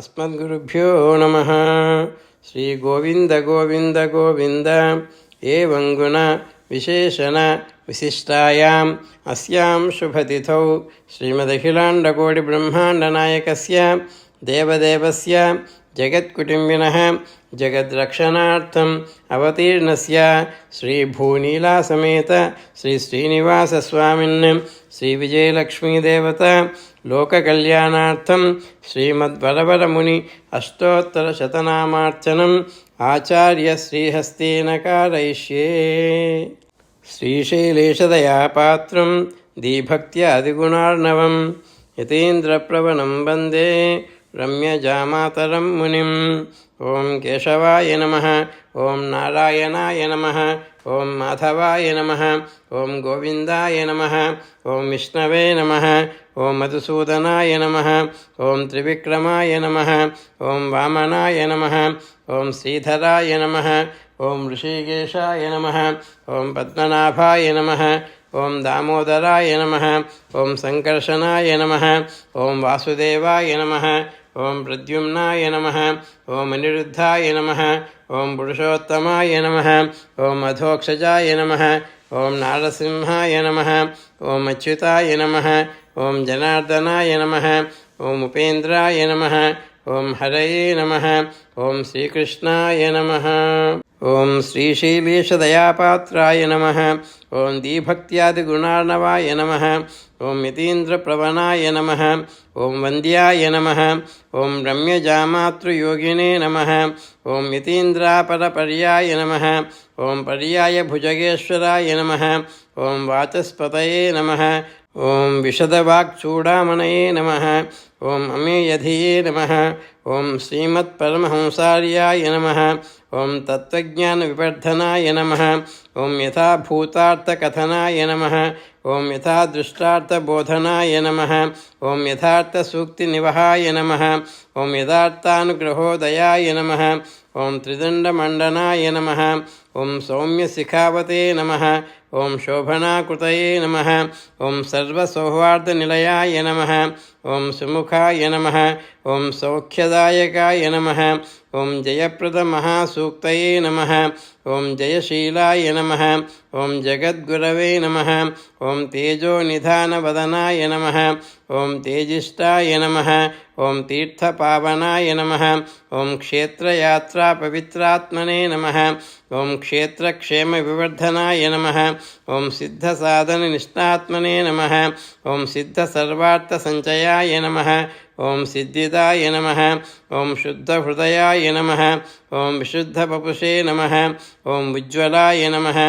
अस्मद्गुरुभ्यो नमः श्रीगोविन्दगोविन्दगोविन्द एवं गुण विशेषण विशिष्टायाम् अस्यां शुभतिथौ श्रीमदखिलाण्डकोटिब्रह्माण्डनायकस्य देवदेवस्य జగత్కుటుంబిన జగద్రక్షణార్థం అవతీర్ణస్య శ్రీభూనీలాసమేత శ్రీ శ్రీనివాసస్వామిన్ శ్రీ విజయలక్ష్మీదేవత లోకకళ్యాణార్థం శ్రీమద్వరవరముని అష్టోత్తరశతనామార్చనం ఆచార్య శ్రీహస్తేన కారయిష్యే శ్రీశైలేశదయా పాత్రం దీభక్త్య యతీంద్రప్రవణం వందే रम्यजामातरं मुनिम् ॐ केशवाय नमः ॐ नारायणाय नमः ॐ माधवाय नमः ॐ गोविन्दाय नमः ॐ विष्णवे नमः ॐ मधुसूदनाय नमः ॐ त्रिविक्रमाय नमः ॐ वामनाय नमः ॐ श्रीधराय नमः ॐ ऋषिकेशाय नमः ॐ पद्मनाभाय नमः ॐ दामोदराय नमः ॐ सङ्कर्षणाय नमः ॐ वासुदेवाय नमः ॐ प्रद्युम्नाय नमः, ओम अनिरुद्धाय नमः, ओम पुरुषोत्तमाय नमः, ओम अधोक्षजाय नमः, ओम नारसिंहाय नम, ओम अच्युताय नम, ओम जनार्दनाय नम, ओम उपेन्द्राय नम, ओम हरये नम, ओम श्रीकृष्णाय नमः। ॐ श्रीशैलेशदयापात्राय नमः। ॐ दीभक्त्यादिगुणार्णवाय नमः। ॐ यतीन्द्रप्रवणाय नमः। ॐ वन्द्याय नमः। ॐ रम्यजामातृयोगिने नमः। ॐ यतीन्द्रापरपर्याय नमः। ॐ पर्यायभुजगेश्वराय नमः। ॐ वाचस्पतये नमः। ॐ विशदवाक्चूडामणये नमः। ॐ अमेयधिये नमः। ॐ श्रीमत्परमहंसार्याय नमः। ॐ तत्त्वज्ञानविवर्धनाय नमः। ॐ यथाभूतार्थकथनाय नमः। ॐ यथादृष्टार्थबोधनाय नमः। ॐ यथार्थसूक्तिनिवहाय नमः। ॐ यथार्थानुग्रहोदयाय नमः। ॐ त्रिदण्डमण्डनाय नमः। ॐ सौम्यशिखावते नमः। ॐ शोभनाकृतये नमः। ॐ सर्वसौहार्दनिलयाय नमः। ॐ सुमुखाय नमः ॐ सौख्यदायकाय नमः ॐ जयप्रदमहासूक्तये नम ओं जयशीलाय नम नमः ॐ जगद्गुरवे नमः ॐ तेजोनिधानवदनाय नमः ॐ तेजिष्ठाय नमः ॐ तीर्थपावनाय नमः ॐ क्षेत्रयात्रापवित्रात्मने नमः ॐ क्षेत्रक्षेमविवर्धनाय नमः ॐ सिद्धसाधननिष्ठात्मने ओं ॐ सिद्धसर्वार्थसञ्चयाय नमः ॐ सिद्धिदाय नमः ॐ शुद्धहृदयाय नमः ॐ विशुद्धपपुषे नमः ॐ उज्ज्वलाय नमः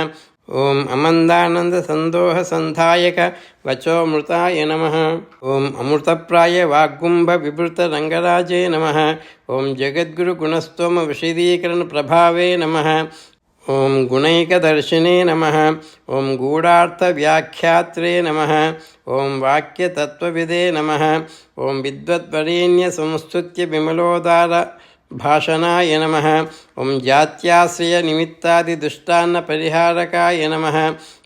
ॐ अमन्दानन्दसन्दोहसन्धायक वचोमृताय नमः ॐ अमृतप्राय वाग्गुम्भविवृतरङ्गराजे नमः ॐ जगद्गुरुगुणस्तोमविशदीकरणप्रभावे नमः ॐ गुणैकदर्शिने नमः ॐ गूढार्थव्याख्यात्रे नमः ॐ वाक्यतत्त्वविदे नमः ॐ विद्वद्वरेण्यसंस्तुत्य विमलोदार भाषणाय नमः ॐ जात्याश्रयनिमित्तादिदुष्टान्नपरिहारकाय नमः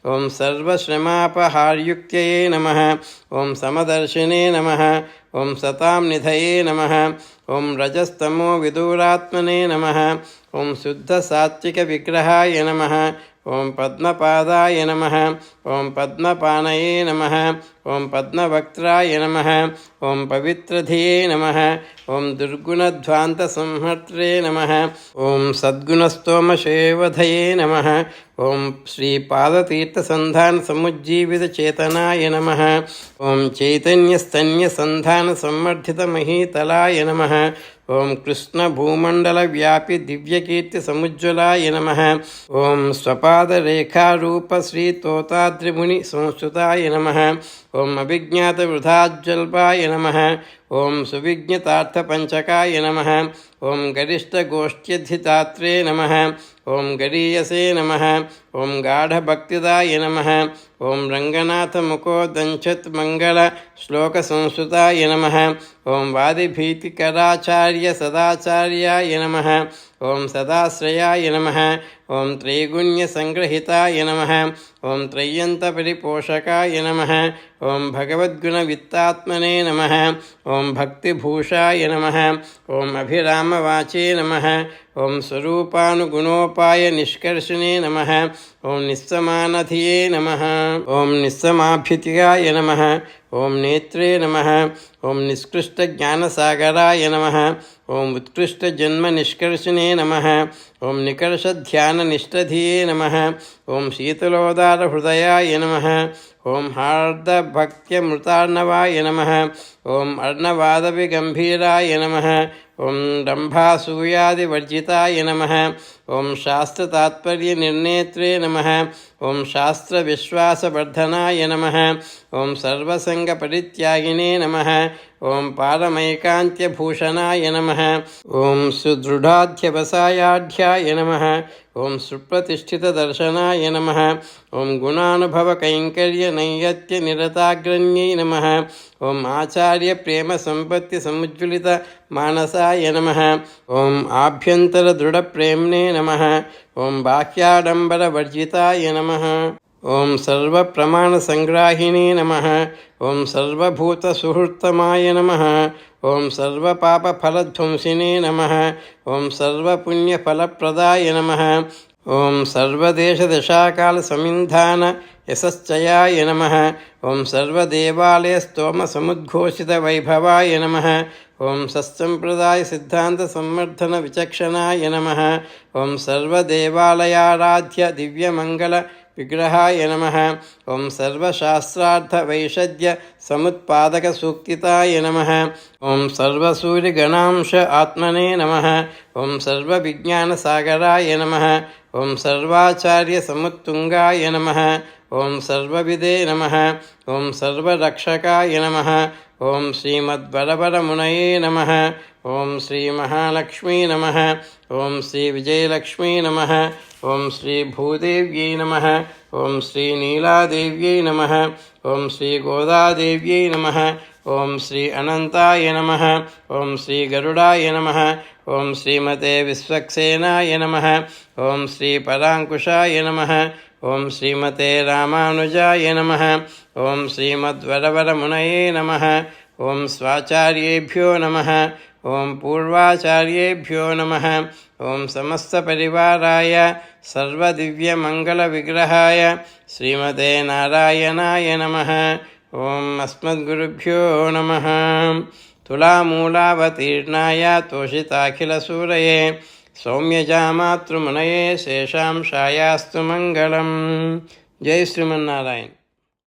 ॐ सर्वश्रमापहार्युक्तये नमः ॐ समदर्शिने नमः ॐ सतां निधये नमः ॐ रजस्तमो विदूरात्मने नमः ॐ शुद्धसात्विकविग्रहाय नमः ॐ पद्मपादाय नमः ॐ पद्मपानये नमः ॐ पद्मवक्त्राय नमः ॐ पवित्रधिये नमः ॐ दुर्गुणध्वान्तसंहर्त्रे नमः ॐ सद्गुणस्तोमशेवधये नमः ॐ श्रीपादतीर्थसन्धानसमुज्जीवितचेतनाय नमः ॐ चैतन्यस्तन्यसन्धानसम्वर्धितमहीतलाय नमः ॐ कृष्णभूमण्डलव्यापि दिव्यकीर्तिसमुज्ज्वलाय नमः ॐ स्वपादरेखारूपश्रीतोताद्रिमुनिसंस्कृताय नमः ॐ अभिज्ञातवृथाज्जल्पाय नमः ॐ सुविज्ञतार्थपञ्चकाय नम। ओं गरिष्ठगोष्ठ्यधितात्रे नम। ओं गरीयसे नमः। ॐ गाढभक्तिदाय नमः। ॐ रङ्गनाथमुकोदञ्छत्मङ्गलश्लोकसंस्कृताय नमः। ॐ वादिभीतिकराचार्यसदाचार्याय नमः। ॐ सदाश्रयाय नमः। ॐ त्रैगुण्यसङ्ग्रहिताय नमः। ॐ त्रय्यन्तपरिपोषकाय नमः। ॐ भगवद्गुणवित्तात्मने नमः। ॐ भक्तिभूषाय नमः। ॐ अभिरामवाचे नमः। ॐ स्वरूपानुगुणोपाय निष्कर्षणे नमः ॐ निस्समानधिये नमः ॐ निस्समाभ्युतिगाय नमः ॐ नेत्रे नमः ॐ निष्कृष्टज्ञानसागराय नमः ॐ उत्कृष्टजन्मनिष्कर्षणे नमः ॐ निकर्षध्याननिष्ठधिये नमः ॐ शीतलोदारहृदयाय नमः ॐ हार्दभक्त्यमृतार्णवाय नमः। ॐ अर्णवादविगम्भीराय नमः। ॐ डम्भासूयादिवर्जिताय नमः। ॐ शास्त्रतात्पर्यनिर्णेत्रे नमः। ॐ शास्त्रविश्वासवर्धनाय नमः। ॐ सर्वसङ्गपरित्यागिने नमः। ॐ पारमैकान्त्यभूषणाय नमः। ॐ सुदृढाध्यवसायाढ्याय नमः। ॐ सुप्रतिष्ठितदर्शनाय नमः। ॐ गुणानुभवकैङ्कर्यनैयत्यनिरताग्रण्यै नमः। ॐ आचार्यप्रेमसम्पत्तिसमुज्ज्वलितमानसाय नमः। ॐ आभ्यन्तरदृढप्रेम्णे नमः। बाह्याडंबर वर्जिताय नमः। ॐ सर्वप्रमाणसङ्ग्राहिणे नमः ॐ सर्वभूतसुहृत्तमाय नमः ॐ सर्वपापफलध्वंसिने नमः ॐ सर्वपुण्यफलप्रदाय नमः ॐ सर्वदेशदशाकालसमिन्धान यशश्चयाय नमः ॐ सर्वदेवालयस्तोमसमुद्घोषितवैभवाय नमः ॐ सत्सम्प्रदायसिद्धान्तसम्वर्धनविचक्षणाय नमः ॐ सर्वदेवालयाराध्य दिव्यमङ्गल विग्रहाय नमः। ॐ सर्वशास्त्रार्थवैषद्यसमुत्पादकसूक्तिताय नमः। ॐ सर्वसूर्यगणांश आत्मने नमः। ॐ सर्वविज्ञानसागराय नमः। ॐ सर्वाचार्यसमुत्तुङ्गाय नमः। ॐ सर्वविदे नमः। ॐ सर्वरक्षकाय नमः। ॐ श्रीमद्वरवरमुनये नमः। ॐ श्रीमहालक्ष्मी नमः। ॐ श्रीविजयलक्ष्मी नमः। ॐ श्रीभूदेव्यै नमः ॐ श्रीनीलादेव्यै नमः श्री श्रीगोदादेव्यै नमः ॐ श्री अनन्ताय नमः श्री श्रीगरुडाय नमः ॐ श्रीमते विश्वक्सेनाय नमः ॐ श्रीपराङ्कुशाय नमः ॐ श्रीमते रामानुजाय नमः ॐ श्रीमद्वरवरमुनये नमः ॐ स्वाचार्येभ्यो नमः ॐ पूर्वाचार्येभ्यो नमः ॐ समस्तपरिवाराय सर्वदिव्यमङ्गलविग्रहाय, श्रीमते नारायणाय नमः। ॐ अस्मद्गुरुभ्यो नमः। तुलामूलावतीर्णाय तोषिताखिलसूरये, सौम्यजामातृमुनये शेषां शायास्तु मङ्गलं जय श्रीमन्नारायण।